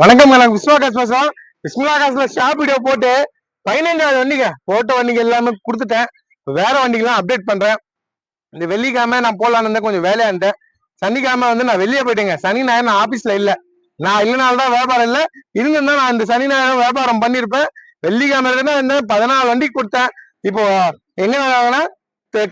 வணக்கம் நான் விஸ்வகாஸ் பேசுறோம். விஸ்வகாஸ்ல ஷாப் வீடியோ போட்டு பதினஞ்சாவது வண்டிங்க. போட்ட வண்டிங்க எல்லாமே கொடுத்துட்டேன். வேற வண்டிக்கெல்லாம் அப்டேட் பண்றேன். இந்த வெள்ளிக்கிழமை நான் போலான்னு இருந்தேன். கொஞ்சம் வேலையா இருந்தேன். சனிக்கிழமை வந்து நான் வெளியே போயிட்டேங்க. சனி ஞாயிறு நான் ஆபீஸ்ல இல்ல. நான் இல்லைனால தான் வியாபாரம் இல்லை. இருந்திருந்தா நான் இந்த சனி ஞாயிறு வியாபாரம் பண்ணிருப்பேன் வெள்ளிக்கிழமை இருந்தா பதினாலு வண்டிக்கு கொடுத்தேன். இப்போ எங்க வராங்கன்னா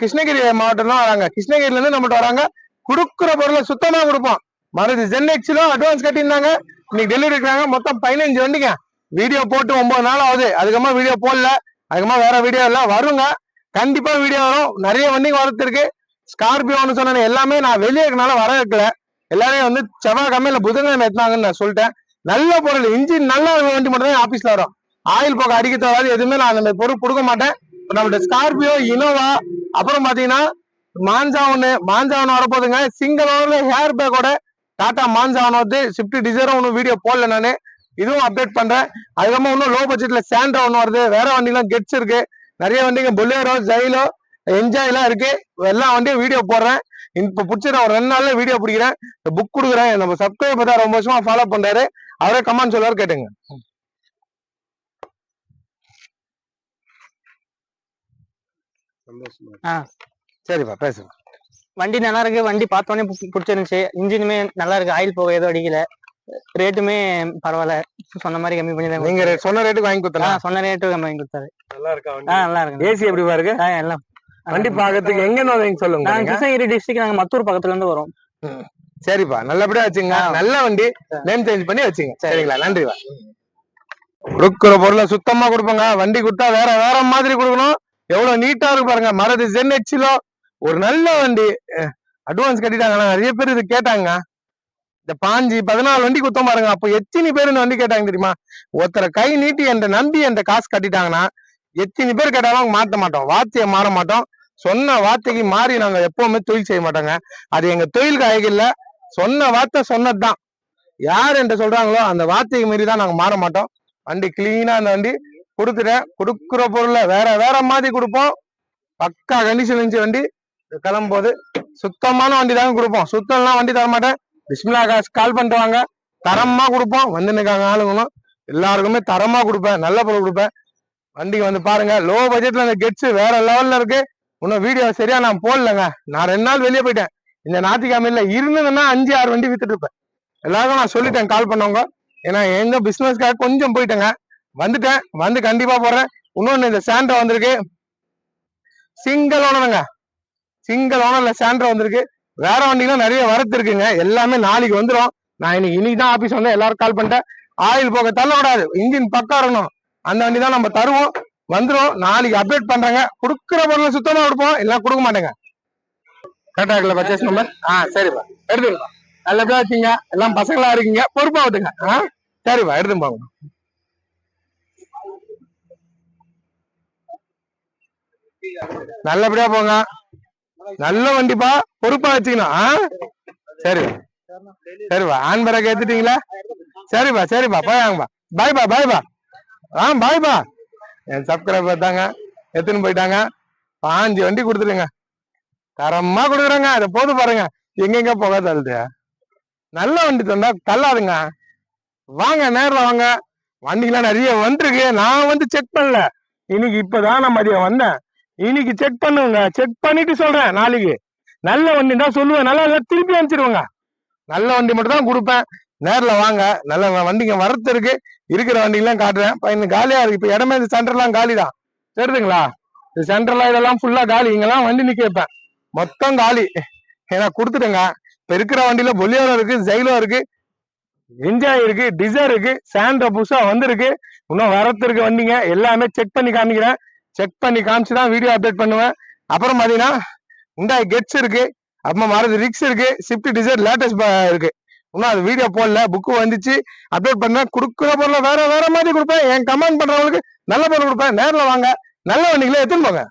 கிருஷ்ணகிரி மாவட்டம் தான் வராங்க. கிருஷ்ணகிரில இருந்து நம்மகிட்ட வராங்க. கொடுக்குற பொருளை சுத்தமா கொடுப்போம். மறுபடி ஜென் எக்ஸிலும் அட்வான்ஸ் கட்டியிருந்தாங்க. இன்னைக்கு டெலிவரி இருக்காங்க மொத்தம் பதினஞ்சு வண்டிங்க. வீடியோ போட்டு ஒன்பது நாள் ஆகுது. அதுக்கப்புறமா வீடியோ போடல. அதுக்கப்புறமா வேற வீடியோ எல்லாம் வருங்க. கண்டிப்பா வீடியோ வரும். நிறைய வண்டிங்க வரது இருக்கு ஸ்கார்பியோன்னு சொன்ன எல்லாமே நான் வெளியே இருக்கனால வர வைக்கல எல்லாரையும் வந்து செவ்வாய்க்கிழமை இல்ல புதன்கிழமை எத்தினாங்கன்னு நான் சொல்லிட்டேன். நல்ல பொருள். இன்ஜின் நல்லா வண்டி மட்டும் தான் ஆபீஸ்ல வரும். ஆயில் போக அடிக்க தராது எதுவுமே நான் அந்த பொருள் கொடுக்க மாட்டேன். இப்ப நம்மளோட ஸ்கார்பியோ இனோவா அப்புறம் பாத்தீங்கன்னா மாஞ்சா ஒண்ணு. மாஞ்சா ஒண்ணு வரப்போகுதுங்க. சிங்கிள் ஓவர்ல ஹேர் பேக்கோட டாடா மாஞ்சா ஒன்று வந்து ஸ்விஃப்ட் டிசைரும் ஒன்றும் வீடியோ போடல நானு. இதுவும் அப்டேட் பண்றேன். அதுக்கப்புறமா இன்னும் லோ பட்ஜெட்ல சாண்ட்ரா ஒன்று வருது. வேற வண்டிலாம் கெட்ஸ் இருக்கு. நிறைய வண்டிங்க பொலேரோ ஜைலோ என்ஜாய்லாம் இருக்கு. எல்லா வண்டியும் வீடியோ போடுறேன். இப்ப பிடிச்சிட ஒரு ரெண்டு நாள்ல வீடியோ பிடிக்கிறேன். புக் கொடுக்குறேன். நம்ம சப்ஸ்கிரைபர் தான் ரொம்ப வருஷமா ஃபாலோ பண்றாரு. அவரே கமெண்ட் சொல்லுவார் கேட்டுங்க. ஆ. சரிப்பா பேசுங்க. வண்டி நல்லா இருக்கு. வண்டி பார்த்தோன்னே பிடிச்சிருந்துச்சு. இன்ஜினுமே நல்லா இருக்கு. ஆயில் போக எதுவும் அடிக்கல. ரேட்டுமே பரவாயில்ல. சொன்ன மாதிரி கம்மி பண்ணி நீங்க. சொன்ன ரேட்டுக்கு வாங்கி ஆ, கொடுத்தலாம் சொன்ன ரேட்டு கம்மி பண்ணி கொடுத்தாரு. நல்லா இருக்கா ஆ நல்லா இருக்கு. ஏசி எப்படி பாருங்க எல்லாம் வண்டி பாக்கிறதுக்கு எங்க வந்து சொல்லுங்க நான் நீங்க. கிருஷ்ணகிரி டிஸ்ட்ரிக்ட் நாங்க மத்தூர் பக்கத்துல இருந்து வரோம். சரிப்பா. நல்லபடியா வச்சுங்க. நல்ல வண்டி. நேம் சேஞ்ச் பண்ணி வச்சுங்க. சரி. சரிங்களா? நன்றிவா கொடுக்குற பொருளை சுத்தமா கொடுப்போங்க. வண்டி கொடுத்தா வேற வேற மாதிரி கொடுக்கணும். எவ்வளவு நீட்டா இருக்கு பாருங்க. மரது ஜென் எச்சிலோ ஒரு நல்ல வண்டி அட்வான்ஸ் கட்டிட்டாங்க நிறைய பேர் இது கேட்டாங்க. இந்த பாஞ்சு பதினாலு வண்டி குத்தம் பாருங்க. அப்போ எத்தனை பேர் இந்த வண்டி கேட்டாங்க தெரியுமா? ஒருத்தரை கை நீட்டி என்ற நம்பி என்ற காசு கட்டிட்டாங்கன்னா எத்தனை பேர் கேட்டாலும் மாற்ற மாட்டோம். வார்த்தையை மாற மாட்டோம். சொன்ன வார்த்தைக்கு மாறி நாங்கள் எப்பவுமே தொழில் செய்ய மாட்டோங்க. அது எங்க தொழிலுக்கு அழகில்ல. சொன்ன வார்த்தை சொன்னதுதான். யார் என்று சொல்றாங்களோ அந்த வார்த்தைக்கு மீறி தான் நாங்கள் மாற மாட்டோம். வண்டி கிளீனா அந்த வண்டி கொடுத்துட்டேன். கொடுக்குற பொருளை வேற வேற மாதிரி கொடுப்போம். பக்கா கண்டிஷன் இருந்துச்சு வண்டி. கிளம்பும்போது சுத்தமான வண்டி தாங்க கொடுப்போம். சுத்தம்லாம் வண்டி தர மாட்டேன். பிஸ்மிலா காசு கால் பண்ணிட்டு வாங்க. தரமா கொடுப்போம். வந்து நிற்காங்க ஆளுங்களும். எல்லாருக்குமே தரமா கொடுப்பேன். நல்ல பொருள் கொடுப்பேன். வண்டிக்கு வந்து பாருங்க. லோ பட்ஜெட்ல அந்த கெட்ஸ் வேற லெவல்ல இருக்கு. இன்னும் வீடியோ சரியா நான் போடலங்க. நான் ரெண்டு நாள் வெளியே போயிட்டேன். இந்த ஞாயிற்றுக்கிழமையில இருந்ததுன்னா அஞ்சு ஆறு வண்டி வித்துட்டு இருப்பேன். எல்லாருக்கும் நான் சொல்லிட்டேன். கால் பண்ணவங்க. ஏன்னா எங்க பிசினஸ்க்காக கொஞ்சம் போயிட்டேங்க. வந்துட்டேன். வந்து கண்டிப்பா போடுறேன். இன்னொன்னு இந்த சாண்டா வந்திருக்கு. சிங்கிள் ஓனருங்க சிங்கிள் ஓனர்ல சாண்ட்ரா வந்திருக்கு. வேற வண்டிலாம் நிறைய வரத்து இருக்குங்க. எல்லாமே நாளைக்கு வந்துடும் நான் இன்னைக்கு இன்னைக்கு தான் ஆபீஸ் வந்தேன். எல்லாரும் கால் பண்ணிட்டேன். ஆயில் போக தள்ளக்கூடாது. இன்ஜின் பக்கம் இருக்கணும். அந்த வண்டி தான் நம்ம தருவோம். வந்துடும் நாளைக்கு அப்டேட் பண்றாங்க. கொடுக்குற பொருளை சுத்தமா கொடுப்போம். எல்லாம் கொடுக்க மாட்டேங்க. கரெக்டா இருக்குல்ல பர்ச்சேஸ் நம்பர் ஆ சரிப்பா. எடுத்துக்கலாம் நல்லபடியா வச்சுங்க எல்லாம் பசங்களா இருக்கீங்க. பொறுப்பா விட்டுங்க ஆ சரிப்பா. எடுத்து போங்க. நல்லபடியா போங்க. நல்ல வண்டிப்பா. பொறுப்பா வச்சுக்கணும். ஆ? சரி. சரிப்பா. ஆன் பிரேக் எடுத்துட்டீங்களா சரிப்பா சரிப்பா. போயாங்கப்பா பாய்பா பாய்பா ஆ பாய்பா என் சப்ஸ்கிரைபர் தாங்க. எடுத்துன்னு போயிட்டாங்க. பாஞ்சு வண்டி கொடுத்துருங்க. தரமா கொடுக்குறேங்க. அதை போது பாருங்க. எங்கெங்க போக தள்ளுது? நல்ல வண்டி தந்தா தள்ளாதுங்க. வாங்க நேரில் வாங்க. வண்டிலாம் நிறைய வந்திருக்கு. நான் வந்து செக் பண்ணல. இன்னைக்கு இப்பதான் நான் மதியம் வந்தேன். இன்னைக்கு செக் பண்ணுங்க. செக் பண்ணிட்டு சொல்றேன் நாளைக்கு. நல்ல வண்டி தான் சொல்லுவேன். நல்லா இல்லை திருப்பி அனுப்பிச்சிடுவாங்க நல்ல வண்டி மட்டும் தான் கொடுப்பேன். நேரில் வாங்க. நல்ல வண்டிங்க வரத்து இருக்கு. இருக்கிற வண்டிங்கெல்லாம் காட்டுறேன். இப்போ இன்னும் காலியா இருக்கு. இப்போ இடமே இந்த சென்டர்லாம் காலி தான். தெரியுதுங்களா? இந்த சென்டர்லாம் இதெல்லாம் ஃபுல்லாக காலி. இங்கெல்லாம் வண்டி நிற்க வைப்பேன். மொத்தம் காலி. ஏன்னா கொடுத்துட்டேங்க. இப்போ இருக்கிற வண்டியில பொலியோரம் இருக்கு ஜெயிலோ இருக்கு. என்ஜாய் இருக்கு டிசைர் இருக்கு. சாண்ட்ரா புதுசாக வந்திருக்கு. இன்னும் வரத்து இருக்கு வண்டிங்க. எல்லாமே செக் பண்ணி காமிக்கிறேன். செக் பண்ணி காமிச்சு தான் வீடியோ அப்டேட் பண்ணுவேன். அப்புறம் பார்த்தீங்கன்னா இந்த கெட்ஸ் இருக்கு. அப்புறமா மாறுது ரிக்ஸ் இருக்கு. ஸ்விஃப்ட் டிசைர் லேட்டஸ்ட் இருக்கு. இன்னும் அது வீடியோ போடல. புக்கு வந்துச்சு. அப்டேட் பண்ணேன் கொடுக்குற பொருளை வேற வேற மாதிரி கொடுப்பேன். என் கமெண்ட் பண்றவங்களுக்கு நல்ல பொருள் கொடுப்பேன். நேரில் வாங்க. நல்ல வண்டிகளை எடுத்துன்னு போங்க.